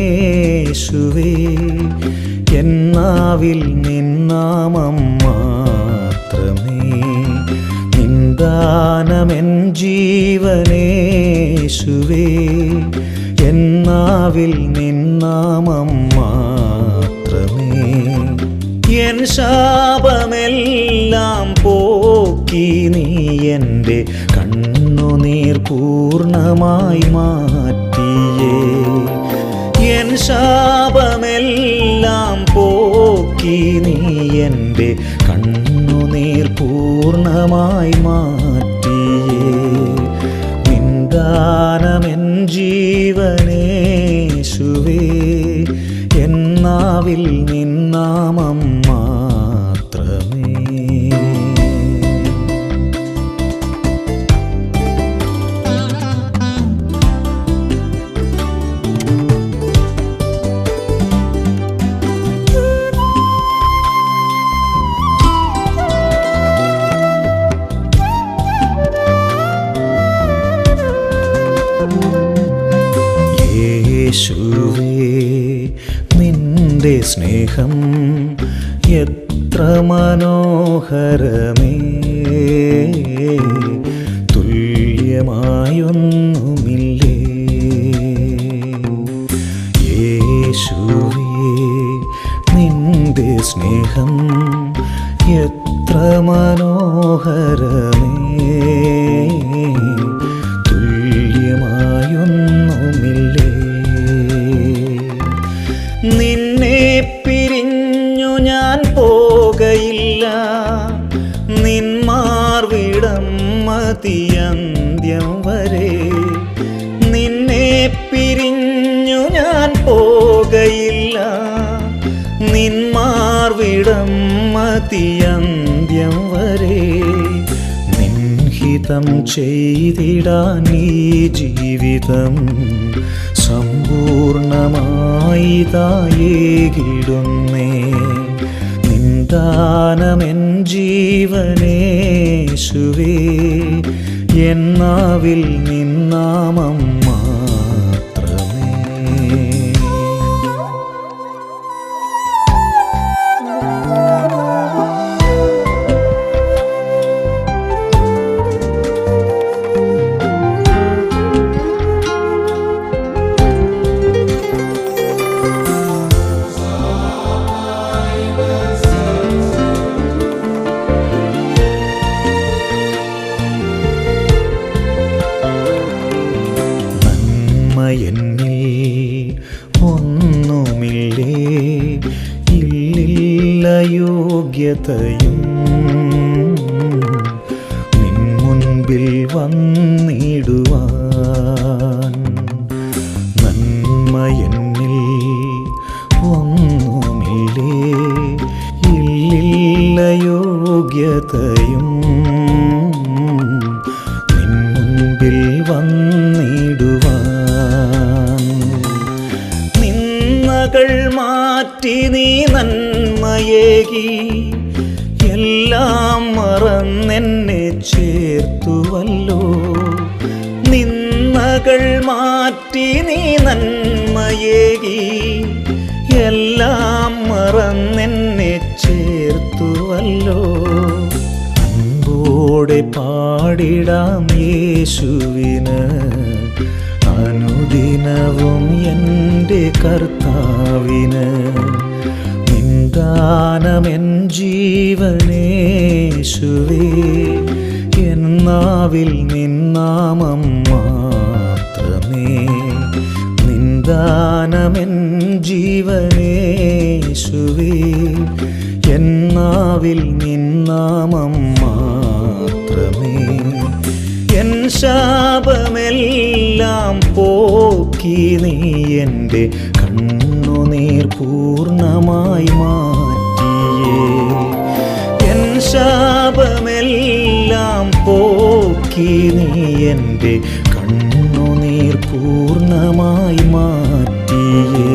ജീവനേശുവേ എന്നാവിൽ നിന്നാമം മാത്രമേ. നിന്ദാനമെൻ ജീവനേശുവേ എന്നാവിൽ നിന്നാമം മാത്രമേ. എൻ ശാപമെല്ലാം പോക്കി നീ എന്റെ കണ്ണുനീർ പൂർണമായി മാറ്റിയേ. എൻ ശാപമെല്ലാം പോക്കി നീ എന്റെ കണ്ണുനീർ പൂർണമായി മാറ്റിയേ യേശുവേ നിന്റെ സ്നേഹം എത്ര മനോഹരമേ. തുല്യമായൊന്നുമില്ലേ. യേശുവേ നിന്റെ സ്നേഹം എത്ര മനോഹരമേ. തുല്യമായൊന്നുമില്ലേ. മതിയന്ത്യം വരെ. നിന്നെ പിരിഞ്ഞു ഞാൻ പോകയില്ല. നിന്മാർവിടം മതിയന്ത്യം വരെ. നിൻഹിതം ചെയ്തിടാൻ ഈ ജീവിതം സമ്പൂർണമായി തായേകിടുന്നേ നിന്ദാനമെൻ ജീവനേശുവേ എന്നാവിൽ നിന്നാമം നന്മയെന്നിൽ ഒന്നുമില്ലേ? ഇല്ലില്ല യോഗ്യതയും നിൻ മുൻപിൽ വന്നിടുവാൻ നന്മയെന്നിൽ ഒന്നുമില്ലേ? ഇല്ലില്ല യോഗ്യതയും നിന്നകൾ മാറ്റി നീ നന്മയേകി. എല്ലാം മറന്നെന്നെ ചേർത്തുവല്ലോ. നിന്നകൾ മാറ്റി നീ നന്മയേകി. എല്ലാം മറന്നെന്നെ ചേർത്തുവല്ലോ. അൻപോടെ പാടിടാം യേശുവിന്. അനുദിനവും എന്റെ കർത്താവിന് നിന്ദാനമെൻ ജീവനേശുവേ എന്നാവിൽ നിന്നാമം മാത്രമേ. നിന്ദാനമെൻ ജീവനേശുവേ എന്നാവിൽ നിന്നാമം ശാപമെല്ലാം പോക്കി നീ എന്റെ കണ്ണുനീർ പൂർണമായി മാറ്റിയേ. എൻ ശാപമെല്ലാം പോക്കി നീ എന്റെ കണ്ണുനീർ പൂർണമായി മാറ്റിയേ.